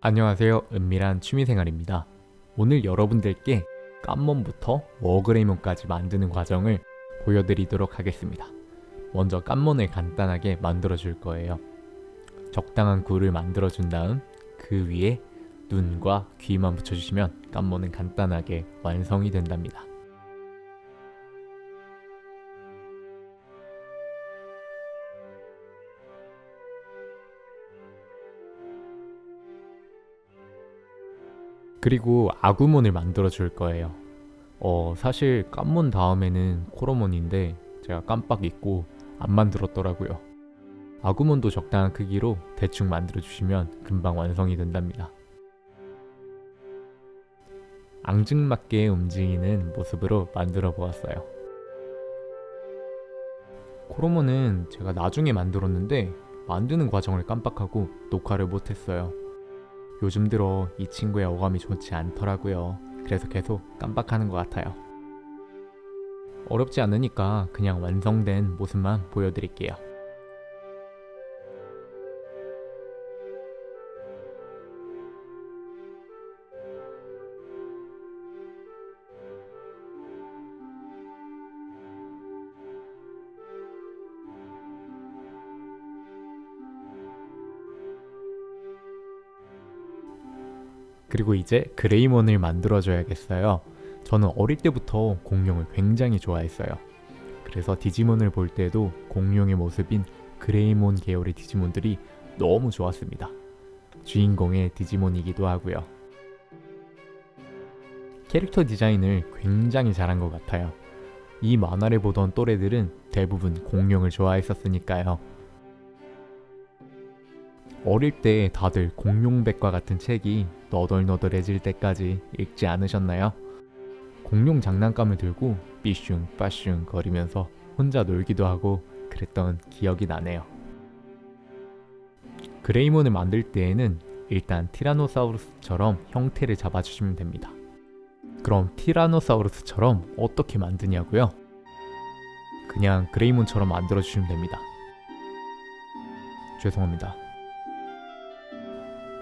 안녕하세요. 은밀한 취미생활입니다. 오늘 여러분들께 깐몬부터 워그레이몬까지 만드는 과정을 보여드리도록 하겠습니다. 먼저 깐몬을 간단하게 만들어 줄 거예요. 적당한 굴을 만들어 준 다음 그 위에 눈과 귀만 붙여주시면 깐몬은 간단하게 완성이 된답니다. 그리고 아구몬을 만들어 줄 거예요. 어, 사실 깐몬 다음에는 코로몬인데 제가 깜빡 잊고 안 만들었더라고요. 아구몬도 적당한 크기로 대충 만들어 주시면 금방 완성이 된답니다. 앙증맞게 움직이는 모습으로 만들어 보았어요. 코로몬은 제가 나중에 만들었는데 만드는 과정을 깜빡하고 녹화를 못했어요. 요즘 들어 이 친구의 어감이 좋지 않더라고요. 그래서 계속 깜빡하는 것 같아요. 어렵지 않으니까 그냥 완성된 모습만 보여드릴게요. 그리고 이제 그레이몬을 만들어줘야겠어요. 저는 어릴 때부터 공룡을 굉장히 좋아했어요. 그래서 디지몬을 볼 때도 공룡의 모습인 그레이몬 계열의 디지몬들이 너무 좋았습니다. 주인공의 디지몬이기도 하고요. 캐릭터 디자인을 굉장히 잘한 것 같아요. 이 만화를 보던 또래들은 대부분 공룡을 좋아했었으니까요. 어릴 때 다들 공룡백과 같은 책이 너덜너덜해질 때까지 읽지 않으셨나요? 공룡 장난감을 들고 삐슝 빠슝 거리면서 혼자 놀기도 하고 그랬던 기억이 나네요. 그레이몬을 만들 때에는 일단 티라노사우루스처럼 형태를 잡아주시면 됩니다. 그럼 티라노사우루스처럼 어떻게 만드냐고요? 그냥 그레이몬처럼 만들어주시면 됩니다. 죄송합니다.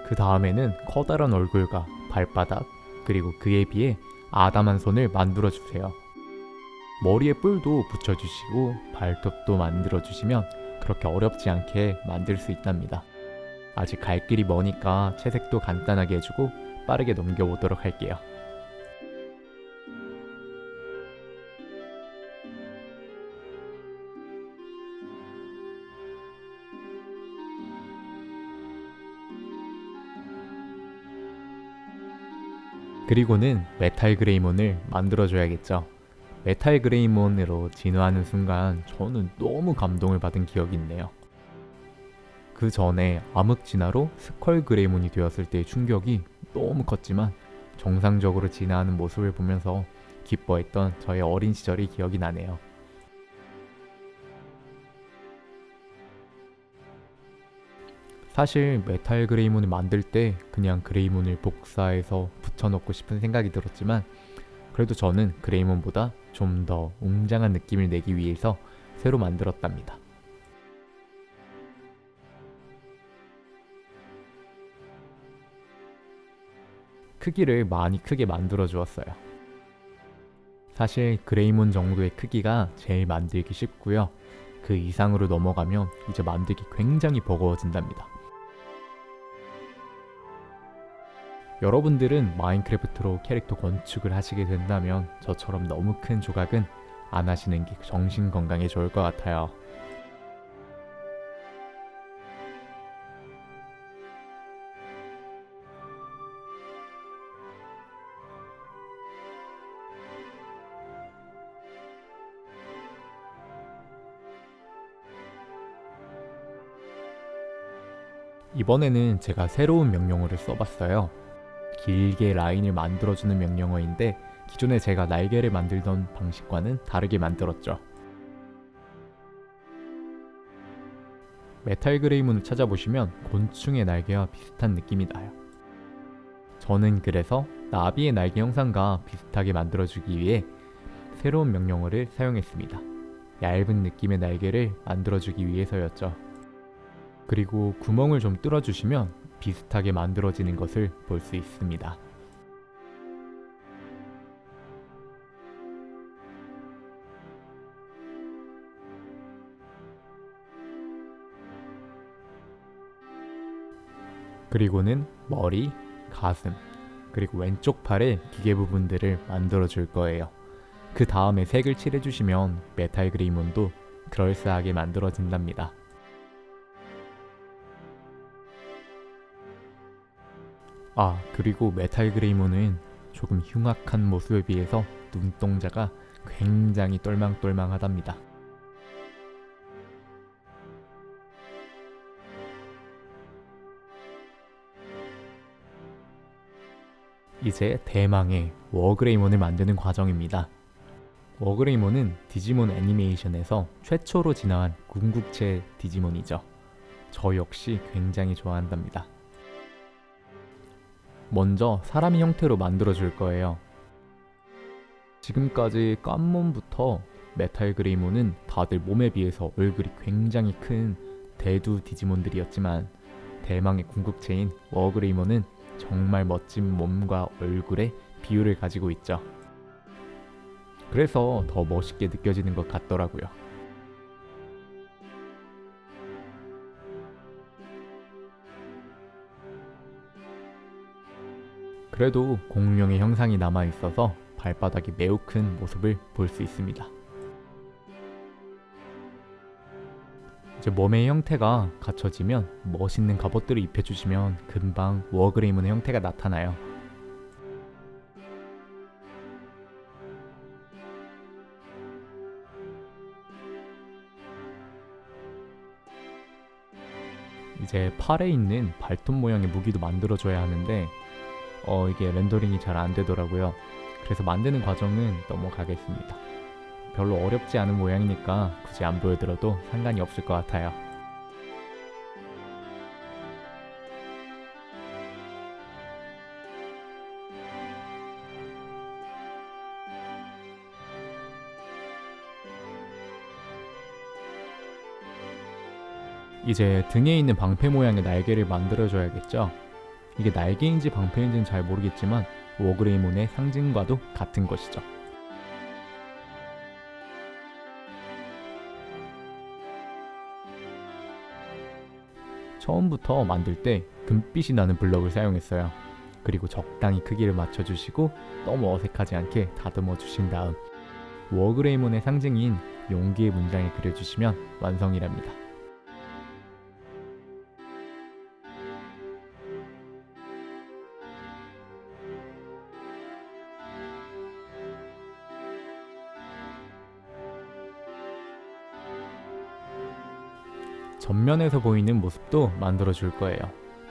그 다음에는 커다란 얼굴과 발바닥 그리고 그에 비해 아담한 손을 만들어 주세요. 머리에 뿔도 붙여주시고 발톱도 만들어 주시면 그렇게 어렵지 않게 만들 수 있답니다. 아직 갈 길이 머니까 채색도 간단하게 해주고 빠르게 넘겨보도록 할게요. 그리고는 메탈 그레이몬을 만들어줘야겠죠. 메탈 그레이몬으로 진화하는 순간 저는 너무 감동을 받은 기억이 있네요. 그 전에 암흑 진화로 스컬 그레이몬이 되었을 때의 충격이 너무 컸지만 정상적으로 진화하는 모습을 보면서 기뻐했던 저의 어린 시절이 기억이 나네요. 사실 메탈 그레이몬을 만들 때 그냥 그레이몬을 복사해서 붙여놓고 싶은 생각이 들었지만 그래도 저는 그레이몬보다 좀 더 웅장한 느낌을 내기 위해서 새로 만들었답니다. 크기를 많이 크게 만들어 주었어요. 사실 그레이몬 정도의 크기가 제일 만들기 쉽고요. 그 이상으로 넘어가면 이제 만들기 굉장히 버거워진답니다. 여러분들은 마인크래프트로 캐릭터 건축을 하시게 된다면 저처럼 너무 큰 조각은 안 하시는 게 정신 건강에 좋을 것 같아요. 이번에는 제가 새로운 명령어를 써봤어요. 길게 라인을 만들어주는 명령어인데 기존에 제가 날개를 만들던 방식과는 다르게 만들었죠. 메탈 그레이 문을 찾아보시면 곤충의 날개와 비슷한 느낌이 나요. 저는 그래서 나비의 날개 형상과 비슷하게 만들어주기 위해 새로운 명령어를 사용했습니다. 얇은 느낌의 날개를 만들어주기 위해서였죠. 그리고 구멍을 좀 뚫어주시면 비슷하게 만들어지는 것을 볼 수 있습니다. 그리고는 머리, 가슴, 그리고 왼쪽 팔의 기계 부분들을 만들어 줄 거예요. 그 다음에 색을 칠해 주시면 메탈 그레이몬도 그럴싸하게 만들어진답니다. 아, 그리고 메탈 그레이몬은 조금 흉악한 모습에 비해서 눈동자가 굉장히 똘망똘망하답니다. 이제 대망의 워그레이몬을 만드는 과정입니다. 워그레이몬은 디지몬 애니메이션에서 최초로 진화한 궁극체 디지몬이죠. 저 역시 굉장히 좋아한답니다. 먼저 사람의 형태로 만들어 줄 거예요. 지금까지 깐몬부터 메탈 그레이몬은 다들 몸에 비해서 얼굴이 굉장히 큰 대두 디지몬들이었지만 대망의 궁극체인 워그레이몬은 정말 멋진 몸과 얼굴의 비율을 가지고 있죠. 그래서 더 멋있게 느껴지는 것 같더라고요. 그래도 공룡의 형상이 남아 있어서 발바닥이 매우 큰 모습을 볼 수 있습니다. 이제 몸의 형태가 갖춰지면 멋있는 갑옷들을 입혀주시면 금방 워그레이문의 형태가 나타나요. 이제 팔에 있는 발톱 모양의 무기도 만들어줘야 하는데 어 이게 렌더링이 잘 안 되더라고요. 그래서 만드는 과정은 넘어가겠습니다. 별로 어렵지 않은 모양이니까 굳이 안 보여드려도 상관이 없을 것 같아요. 이제 등에 있는 방패 모양의 날개를 만들어줘야겠죠. 이게 날개인지 방패인지는 잘 모르겠지만 워그레이몬의 상징과도 같은 것이죠. 처음부터 만들 때 금빛이 나는 블럭을 사용했어요. 그리고 적당히 크기를 맞춰주시고 너무 어색하지 않게 다듬어 주신 다음 워그레이몬의 상징인 용기의 문장을 그려주시면 완성이랍니다. 전면에서 보이는 모습도 만들어 줄 거예요.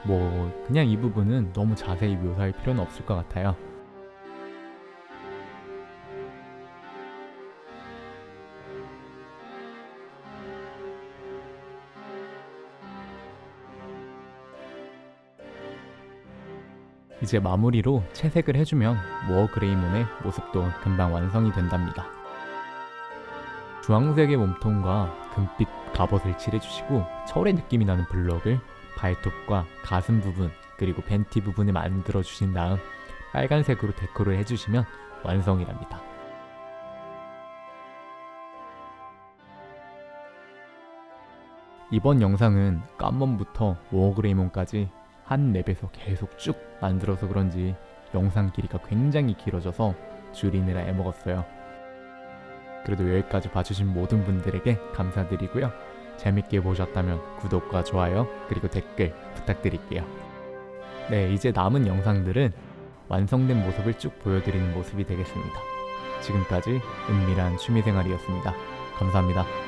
뭐 그냥 이 부분은 너무 자세히 묘사할 필요는 없을 것 같아요. 이제 마무리로 채색을 해주면 워 그레이몬의 모습도 금방 완성이 된답니다. 주황색의 몸통과 금빛 갑옷을 칠해주시고 철의 느낌이 나는 블럭을 발톱과 가슴 부분 그리고 벤티 부분에 만들어 주신 다음 빨간색으로 데코를 해주시면 완성이랍니다. 이번 영상은 깜몬부터 워그레이몬까지 한 랩에서 계속 쭉 만들어서 그런지 영상 길이가 굉장히 길어져서 줄이느라 애먹었어요. 그래도 여기까지 봐주신 모든 분들에게 감사드리고요. 재밌게 보셨다면 구독과 좋아요 그리고 댓글 부탁드릴게요. 네, 이제 남은 영상들은 완성된 모습을 쭉 보여드리는 모습이 되겠습니다. 지금까지 은밀한 취미생활이었습니다. 감사합니다.